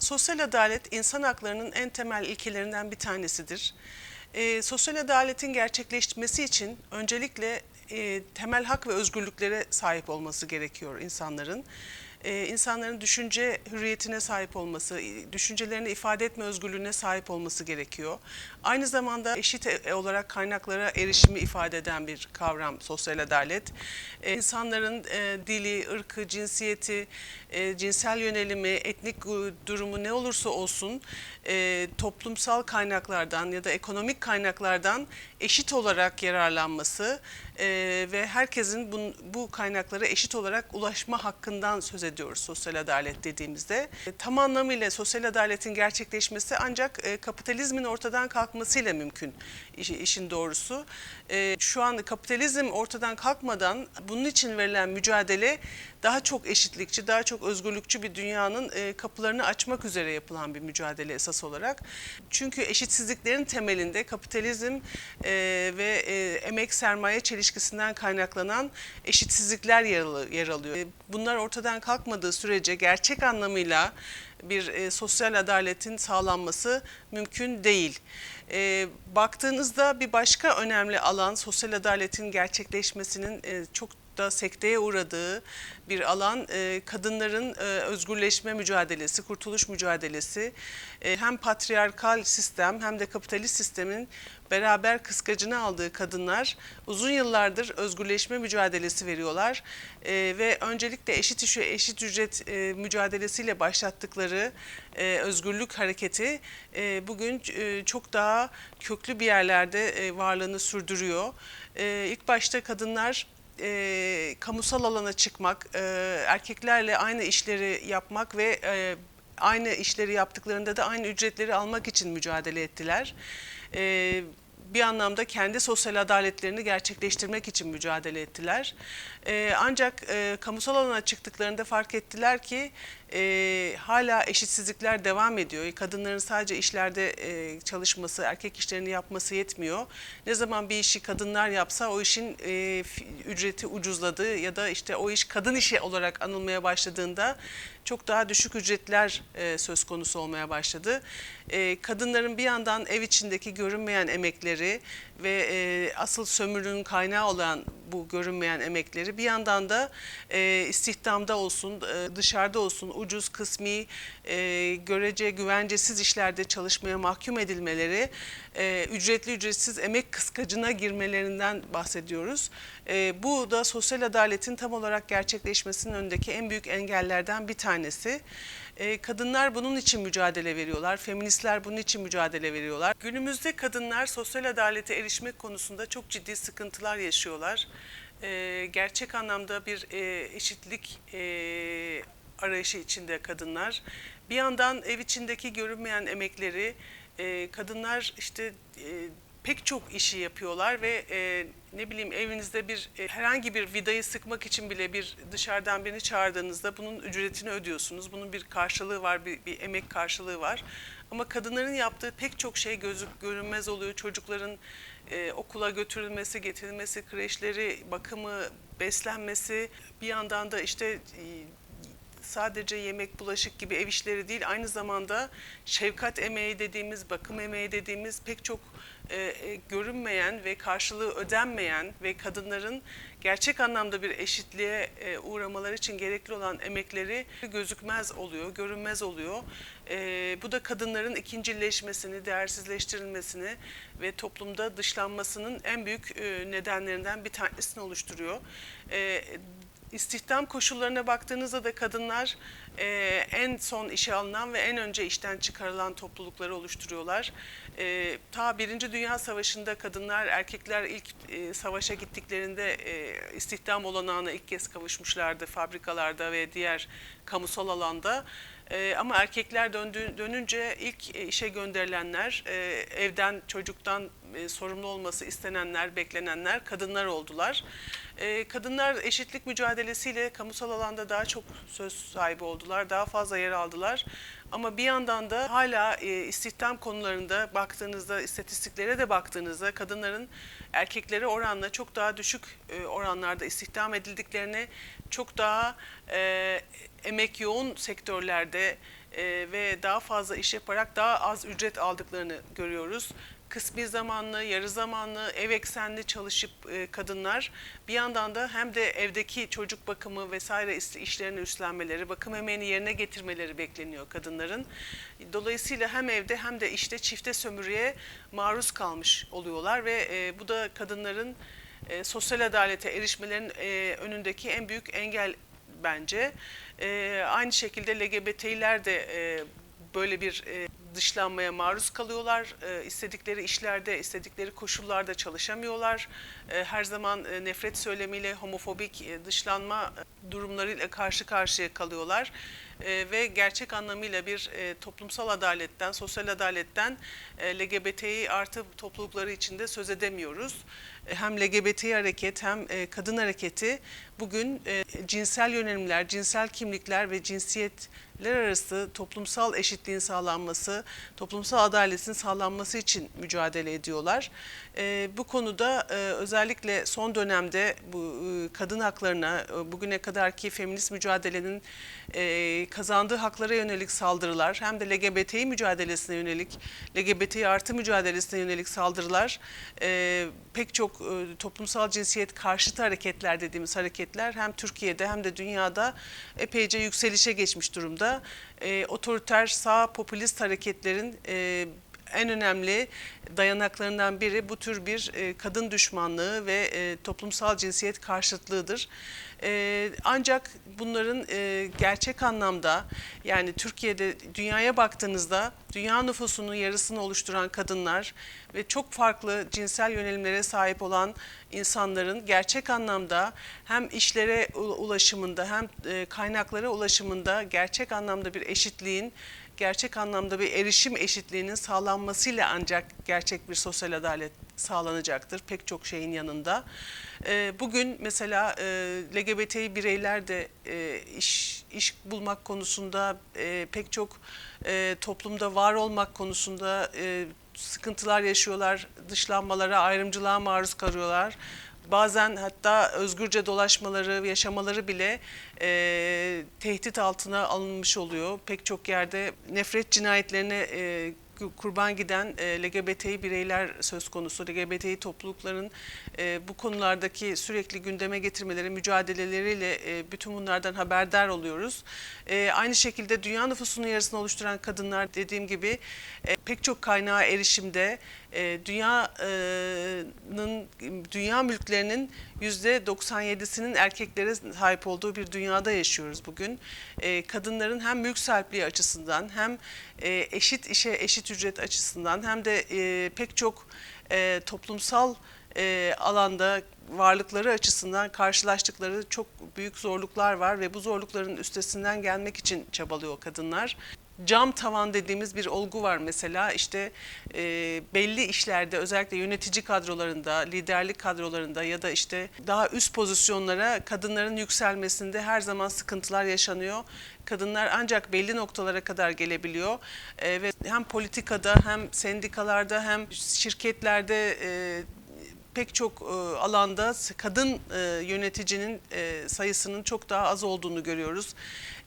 Sosyal adalet insan haklarının en temel ilkelerinden bir tanesidir. E, sosyal adaletin gerçekleşmesi için öncelikle e, temel hak ve özgürlüklere sahip olması gerekiyor insanların. E, insanların düşünce hürriyetine sahip olması, e, düşüncelerini ifade etme özgürlüğüne sahip olması gerekiyor. Aynı zamanda eşit e- olarak kaynaklara erişimi ifade eden bir kavram sosyal adalet. E, insanların e, dili, ırkı, cinsiyeti, e, cinsel yönelimi, etnik gu- durumu ne olursa olsun e, toplumsal kaynaklardan ya da ekonomik kaynaklardan eşit olarak yararlanması e, ve herkesin bun- bu kaynaklara eşit olarak ulaşma hakkından söz ediyoruz sosyal adalet dediğimizde. E, tam anlamıyla sosyal adaletin gerçekleşmesi ancak e, kapitalizmin ortadan kalkmasıyla mümkün işi- işin doğrusu. E, şu an kapitalizm ortadan kalkmadan bunun için verilen mücadele daha çok eşitlikçi, daha çok özgürlükçü bir dünyanın e, kapılarını açmak üzere yapılan bir mücadele esas olarak. Çünkü eşitsizliklerin temelinde kapitalizm e, ve e, emek sermaye çelişkisinden kaynaklanan eşitsizlikler yer, al- yer alıyor. Bunlar ortadan kalkmadığı sürece gerçek anlamıyla bir sosyal adaletin sağlanması mümkün değil. E, baktığınızda bir başka önemli alan sosyal adaletin gerçekleşmesinin e, çok da sekteye uğradığı bir alan e, kadınların e, özgürleşme mücadelesi, kurtuluş mücadelesi. E, hem patriarkal sistem hem de kapitalist sistemin beraber kıskacını aldığı kadınlar uzun yıllardır özgürleşme mücadelesi veriyorlar E, ve öncelikle eşit iş eşit ücret e, mücadelesiyle başlattıkları e, özgürlük hareketi e, bugün e, çok daha köklü bir yerlerde e, varlığını sürdürüyor. E, ilk başta kadınlar e, kamusal alana çıkmak, e, erkeklerle aynı işleri yapmak ve e, aynı işleri yaptıklarında da aynı ücretleri almak için mücadele ettiler. E, bir anlamda kendi sosyal adaletlerini gerçekleştirmek için mücadele ettiler. E, ancak e, kamusal alana çıktıklarında fark ettiler ki e, hala eşitsizlikler devam ediyor. Kadınların sadece işlerde e, çalışması, erkek işlerini yapması yetmiyor. Ne zaman bir işi kadınlar yapsa o işin e, ücreti ucuzladı ya da işte o iş kadın işi olarak anılmaya başladığında çok daha düşük ücretler e, söz konusu olmaya başladı. E, kadınların bir yandan ev içindeki görünmeyen emekleri ve e, asıl sömürünün kaynağı olan bu görünmeyen emekleri bir yandan da e, istihdamda olsun, e, dışarıda olsun ucuz, kısmi, e, görece, güvencesiz işlerde çalışmaya mahkum edilmeleri, e, ücretli ücretsiz emek kıskacına girmelerinden bahsediyoruz. E, bu da sosyal adaletin tam olarak gerçekleşmesinin önündeki en büyük engellerden bir tanesi. E, kadınlar bunun için mücadele veriyorlar, feministler bunun için mücadele veriyorlar. Günümüzde kadınlar sosyal adalete erişmek konusunda çok ciddi sıkıntılar yaşıyorlar. E, gerçek anlamda bir e, eşitlik arayışı içinde kadınlar. Bir yandan ev içindeki görünmeyen emekleri, e, kadınlar işte e, pek çok işi yapıyorlar ve e, ne bileyim evinizde bir e, herhangi bir vidayı sıkmak için bile bir dışarıdan birini çağırdığınızda bunun ücretini ödüyorsunuz. Bunun bir karşılığı var, bir, bir emek karşılığı var. Ama kadınların yaptığı pek çok şey gözük görünmez oluyor. Çocukların e, okula götürülmesi, getirilmesi, kreşleri, bakımı, beslenmesi, bir yandan da işte e, sadece yemek, bulaşık gibi ev işleri değil, aynı zamanda şefkat emeği dediğimiz, bakım emeği dediğimiz pek çok e, e, görünmeyen ve karşılığı ödenmeyen ve kadınların gerçek anlamda bir eşitliğe e, uğramaları için gerekli olan emekleri gözükmez oluyor, görünmez oluyor. E, bu da kadınların ikincileşmesini, değersizleştirilmesini ve toplumda dışlanmasının en büyük e, nedenlerinden bir tanesini oluşturuyor. E, İstihdam koşullarına baktığınızda da kadınlar e, en son işe alınan ve en önce işten çıkarılan toplulukları oluşturuyorlar. E, ta Birinci Dünya Savaşı'nda kadınlar, erkekler ilk e, savaşa gittiklerinde e, istihdam olanağına ilk kez kavuşmuşlardı fabrikalarda ve diğer kamusal alanda. E, ama erkekler döndü, dönünce ilk e, işe gönderilenler, e, evden, çocuktan e, sorumlu olması istenenler, beklenenler kadınlar oldular. E, kadınlar eşitlik mücadelesiyle kamusal alanda daha çok söz sahibi oldular, daha fazla yer aldılar. Ama bir yandan da hala e, istihdam konularında baktığınızda, istatistiklere de baktığınızda kadınların erkeklere oranla çok daha düşük e, oranlarda istihdam edildiklerini, çok daha e, emek yoğun sektörlerde ve daha fazla iş yaparak daha az ücret aldıklarını görüyoruz. Kısmi zamanlı, yarı zamanlı, ev eksenli çalışıp e, kadınlar bir yandan da hem de evdeki çocuk bakımı vesaire işlerini üstlenmeleri, bakım emeğini yerine getirmeleri bekleniyor kadınların. Dolayısıyla hem evde hem de işte çifte sömürüye maruz kalmış oluyorlar ve e, bu da kadınların e, sosyal adalete erişmelerin e, önündeki en büyük engel bence. E, aynı şekilde LGBT'ler de e, böyle bir e, dışlanmaya maruz kalıyorlar. E, istedikleri işlerde, istedikleri koşullarda çalışamıyorlar. E, her zaman e, nefret söylemiyle, homofobik e, dışlanma e, durumlarıyla karşı karşıya kalıyorlar. E, ve gerçek anlamıyla bir e, toplumsal adaletten, sosyal adaletten e, LGBTİ artı toplulukları içinde söz edemiyoruz. E, hem LGBT hareket hem e, kadın hareketi bugün e, cinsel yönelimler, cinsel kimlikler ve cinsiyetler arası toplumsal eşitliğin sağlanması, toplumsal adaletin sağlanması için mücadele ediyorlar. E, bu konuda e, özellikle son dönemde bu e, kadın haklarına, e, bugüne kadarki feminist mücadelenin e, kazandığı haklara yönelik saldırılar, hem de LGBTİ mücadelesine yönelik, LGBTİ artı mücadelesine yönelik saldırılar, e, pek çok e, toplumsal cinsiyet karşıtı hareketler dediğimiz hareketler hem Türkiye'de hem de dünyada epeyce yükselişe geçmiş durumda. E, otoriter sağ popülist hareketlerin e, en önemli dayanaklarından biri bu tür bir e, kadın düşmanlığı ve e, toplumsal cinsiyet karşıtlığıdır. E, ancak bunların gerçek anlamda yani Türkiye'de dünyaya baktığınızda dünya nüfusunun yarısını oluşturan kadınlar ve çok farklı cinsel yönelimlere sahip olan insanların gerçek anlamda hem işlere ulaşımında hem kaynaklara ulaşımında gerçek anlamda bir eşitliğin gerçek anlamda bir erişim eşitliğinin sağlanmasıyla ancak gerçek bir sosyal adalet sağlanacaktır pek çok şeyin yanında. Ee, Bugün mesela e, LGBT bireyler de e, iş iş bulmak konusunda e, pek çok toplumda var olmak konusunda sıkıntılar yaşıyorlar, dışlanmalara, ayrımcılığa maruz kalıyorlar. Bazen hatta özgürce dolaşmaları, yaşamaları bile e, tehdit altına alınmış oluyor. Pek çok yerde nefret cinayetlerine e, kurban giden e, LGBTİ bireyler söz konusu. LGBTİ toplulukların e, bu konulardaki sürekli gündeme getirmeleri, mücadeleleriyle e, bütün bunlardan haberdar oluyoruz. E, aynı şekilde dünya nüfusunun yarısını oluşturan kadınlar dediğim gibi e, pek çok kaynağa erişimde, e, dünyanın dünya mülklerinin yüzde 97'sinin erkeklere sahip olduğu bir dünyada yaşıyoruz bugün. E, kadınların hem mülk sahipliği açısından hem e, eşit işe eşit ücret açısından hem de e, pek çok e, toplumsal e, alanda varlıkları açısından karşılaştıkları çok büyük zorluklar var ve bu zorlukların üstesinden gelmek için çabalıyor kadınlar. Cam tavan dediğimiz bir olgu var mesela işte e, belli işlerde özellikle yönetici kadrolarında, liderlik kadrolarında ya da işte daha üst pozisyonlara kadınların yükselmesinde her zaman sıkıntılar yaşanıyor. Kadınlar ancak belli noktalara kadar gelebiliyor E, ve hem politikada hem sendikalarda hem şirketlerde e, pek çok e, alanda kadın e, yöneticinin e, sayısının çok daha az olduğunu görüyoruz.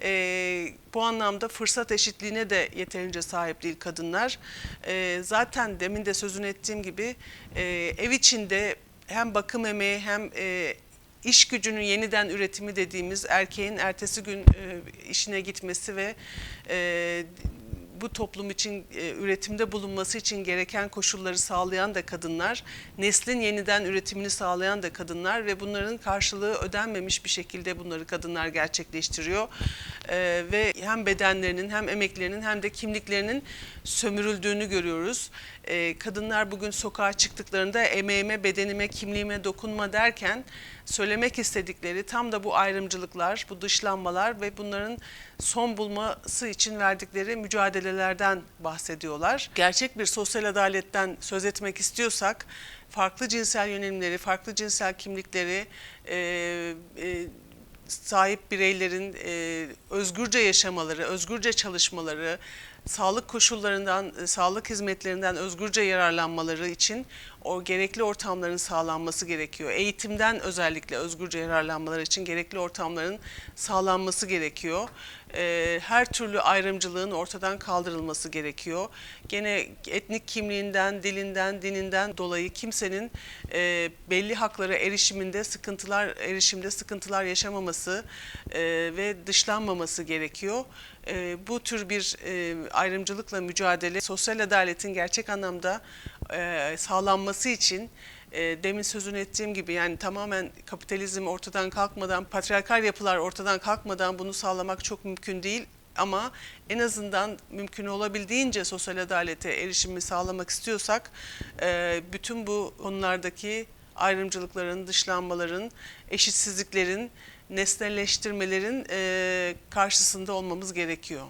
E, bu anlamda fırsat eşitliğine de yeterince sahip değil kadınlar. E, zaten demin de sözünü ettiğim gibi e, ev içinde hem bakım emeği hem e, iş gücünün yeniden üretimi dediğimiz erkeğin ertesi gün e, işine gitmesi ve e, bu toplum için e, üretimde bulunması için gereken koşulları sağlayan da kadınlar, neslin yeniden üretimini sağlayan da kadınlar ve bunların karşılığı ödenmemiş bir şekilde bunları kadınlar gerçekleştiriyor. E, ve hem bedenlerinin hem emeklerinin hem de kimliklerinin sömürüldüğünü görüyoruz. E, kadınlar bugün sokağa çıktıklarında emeğime, bedenime, kimliğime dokunma derken söylemek istedikleri tam da bu ayrımcılıklar, bu dışlanmalar ve bunların son bulması için verdikleri mücadelelerden bahsediyorlar. Gerçek bir sosyal adaletten söz etmek istiyorsak farklı cinsel yönelimleri, farklı cinsel kimlikleri e, e, sahip bireylerin e, özgürce yaşamaları, özgürce çalışmaları, sağlık koşullarından, e, sağlık hizmetlerinden özgürce yararlanmaları için o gerekli ortamların sağlanması gerekiyor. Eğitimden özellikle özgürce yararlanmaları için gerekli ortamların sağlanması gerekiyor. E, Her türlü ayrımcılığın ortadan kaldırılması gerekiyor. Gene etnik kimliğinden, dilinden, dininden dolayı kimsenin e, belli haklara erişiminde sıkıntılar erişimde sıkıntılar yaşamaması ve dışlanmaması gerekiyor. E, bu tür bir e, ayrımcılıkla mücadele sosyal adaletin gerçek anlamda e, sağlanması için e, demin sözünü ettiğim gibi yani tamamen kapitalizm ortadan kalkmadan, patriarkal yapılar ortadan kalkmadan bunu sağlamak çok mümkün değil. Ama en azından mümkün olabildiğince sosyal adalete erişimi sağlamak istiyorsak e, bütün bu konulardaki ayrımcılıkların, dışlanmaların, eşitsizliklerin, nesnelleştirmelerin e, karşısında olmamız gerekiyor.